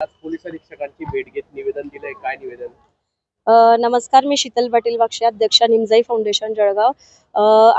आज पोलीस अधीक्षकांची भेट घेत निवेदन दिलंय. काय निवेदन? नमस्कार मी शीतल पाटील बक्षे अध्यक्षा निमजाई फाउंडेशन जळगाव.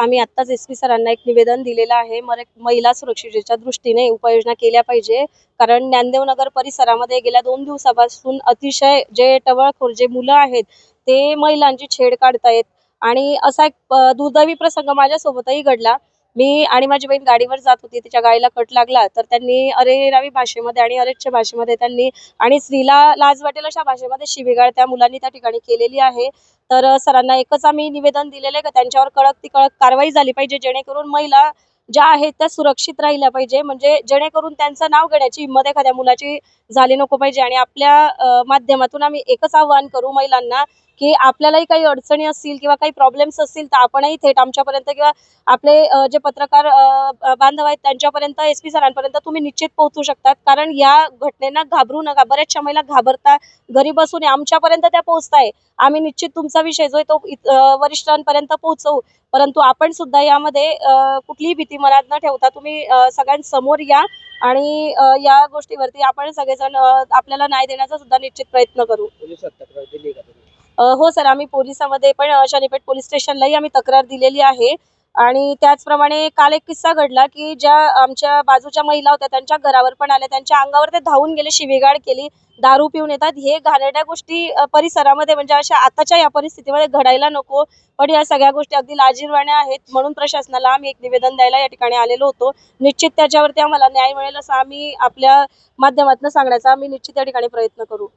आम्ही आत्ताच एस पी सरांना एक निवेदन दिलेलं आहे. मरे महिला सुरक्षितेच्या दृष्टीने उपाययोजना केल्या पाहिजे. कारण ज्ञानदेवनगर परिसरामध्ये गेल्या दोन दिवसापासून अतिशय जे टवळखोर जे मुलं आहेत ते महिलांची छेड काढतायत. आणि असा एक दुर्दैवी प्रसंग माझ्यासोबतही घडला. मी आणि माझी बहीण गाडीवर जात होती तिच्या गाडीला कट लागला तर त्यांनी अरेरावी भाषेमध्ये आणि अरेच्छ भाषेमध्ये त्यांनी आणि स्त्रीला लाज वाटेल अशा भाषेमध्ये शिवीगाळ त्या मुलांनी त्या ठिकाणी केलेली आहे. तर सरांना एकच आम्ही निवेदन दिलेलं आहे का त्यांच्यावर कडक ती कडक कारवाई झाली पाहिजे जेणेकरून महिला ज्या आहेत त्या सुरक्षित राहिल्या पाहिजे. म्हणजे जेणेकरून त्यांचं नाव घेण्याची हिंमत एखाद्या मुलाची झाली नको पाहिजे आणि आपल्या माध्यमातून आम्ही एकच आव्हान करू महिलांना की आपल्यालाही काही अडचणी असतील किंवा काही प्रॉब्लेम्स असतील तर आपणही थेट आमच्यापर्यंत किंवा आपले जे पत्रकार बांधव आहेत त्यांच्यापर्यंत एस पी सरांपर्यंत तुम्ही निश्चित पोहोचू शकतात. कारण या घटनेना घाबरू नका. बऱ्याचशा महिला घाबरता घरी बसून आमच्यापर्यंत त्या पोहोचताय. आम्ही निश्चित तुमचा विषय जो आहे तो वरिष्ठांपर्यंत पोहोचवू. परंतु आपण सुद्धा यामध्ये कुठलीही भीती मनात न ठेवता तुम्ही सगळ्यांसमोर या आणि या गोष्टीवरती आपण सगळेजण आपल्याला न्याय देण्याचा सुद्धा निश्चित प्रयत्न करू. हो सर आम्ही पोलिसामध्ये पण शनीपेठ पोलीस स्टेशनलाही आम्ही तक्रार दिलेली आहे. आणि त्याचप्रमाणे काल एक किस्सा घडला की ज्या आमच्या बाजूच्या महिला होत्या त्यांच्या घरावर पण आल्या. त्यांच्या अंगावर ते धावून गेले शिवीगाळ केली दारू पिऊन येतात. हे घाणेरड्या गोष्टी परिसरामध्ये म्हणजे अशा आताच्या या परिस्थितीमध्ये घडायला नको. पण या सगळ्या गोष्टी अगदी लाजीरवाण्या आहेत. म्हणून प्रशासनाला आम्ही एक निवेदन द्यायला या ठिकाणी आलेलो होतो. निश्चित त्याच्यावरती आम्हाला न्याय मिळेल असं आम्ही आपल्या माध्यमातून सांगण्याचा आम्ही निश्चित या ठिकाणी प्रयत्न करू.